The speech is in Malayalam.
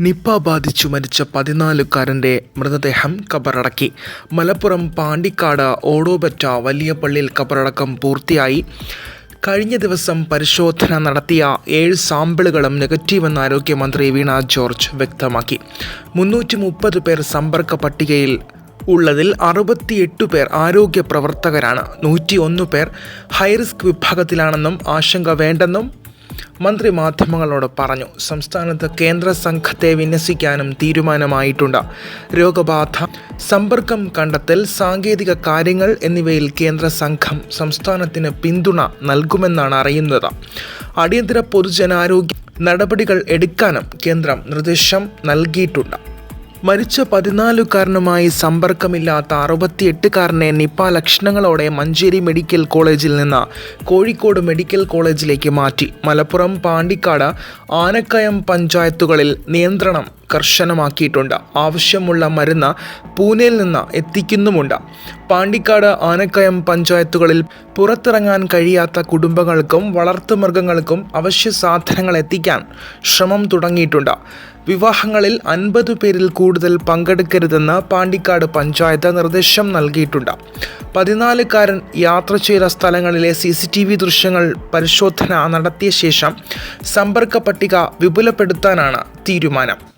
നിപ്പ ബാധിച്ചു മരിച്ച പതിനാലുകാരന്റെ മൃതദേഹം കബറടക്കി. മലപ്പുറം പാണ്ടിക്കാട് ഓടോബറ്റ വലിയ പള്ളിയിൽ കബറടക്കം പൂർത്തിയായി. കഴിഞ്ഞ ദിവസം പരിശോധന നടത്തിയ ഏഴ് സാമ്പിളുകളും നെഗറ്റീവെന്ന് ആരോഗ്യമന്ത്രി വീണ ജോർജ് വ്യക്തമാക്കി. മുന്നൂറ്റി മുപ്പത് പേർ സമ്പർക്ക പട്ടികയിൽ ഉള്ളതിൽ അറുപത്തിയെട്ട് പേർ ആരോഗ്യ പ്രവർത്തകരാണ്. നൂറ്റി ഒന്ന് പേർ ഹൈറിസ്ക് വിഭാഗത്തിലാണെന്നും ആശങ്ക വേണ്ടെന്നും മന്ത്രി മാധ്യമങ്ങളോട് പറഞ്ഞു സംസ്ഥാനത്ത് കേന്ദ്ര സംഘത്തെ വിന്യസിക്കാനും തീരുമാനമായിട്ടുണ്ട്. രോഗബാധ സമ്പർക്കം കണ്ടെത്തൽ സാങ്കേതിക കാര്യങ്ങൾ എന്നിവയിൽ കേന്ദ്ര സംഘം സംസ്ഥാനത്തിന് പിന്തുണ നൽകുമെന്നാണ് അറിയുന്നത്. അടിയന്തര പൊതുജനാരോഗ്യ നടപടികൾ എടുക്കാനും കേന്ദ്രം നിർദ്ദേശം നൽകിയിട്ടുണ്ട്. മരിച്ച പതിനാലുകാരനുമായി സമ്പർക്കമില്ലാത്ത അറുപത്തിയെട്ടുകാരനെ നിപ്പ ലക്ഷണങ്ങളോടെ മഞ്ചേരി മെഡിക്കൽ കോളേജിൽ നിന്ന് കോഴിക്കോട് മെഡിക്കൽ കോളേജിലേക്ക് മാറ്റി. മലപ്പുറം പാണ്ടിക്കാട് ആനക്കയം പഞ്ചായത്തുകളിൽ നിയന്ത്രണം കർശനമാക്കിയിട്ടുണ്ട്. ആവശ്യമുള്ള മരുന്ന് പൂനെയിൽ നിന്ന് എത്തിക്കുന്നുമുണ്ട്. പാണ്ടിക്കാട് ആനക്കയം പഞ്ചായത്തുകളിൽ പുറത്തിറങ്ങാൻ കഴിയാത്ത കുടുംബങ്ങൾക്കും വളർത്തുമൃഗങ്ങൾക്കും അവശ്യ സാധനങ്ങൾ എത്തിക്കാൻ ശ്രമം തുടങ്ങിയിട്ടുണ്ട്. വിവാഹങ്ങളിൽ അൻപത് പേരിൽ കൂടുതൽ പങ്കെടുക്കരുതെന്ന് പാണ്ടിക്കാട് പഞ്ചായത്ത് നിർദ്ദേശം നൽകിയിട്ടുണ്ട്. പതിനാലുകാരൻ യാത്ര ചെയ്ത സ്ഥലങ്ങളിലെ സി സി ടി വി ദൃശ്യങ്ങൾ പരിശോധന നടത്തിയ ശേഷം സമ്പർക്ക പട്ടിക വിപുലപ്പെടുത്താനാണ് തീരുമാനം.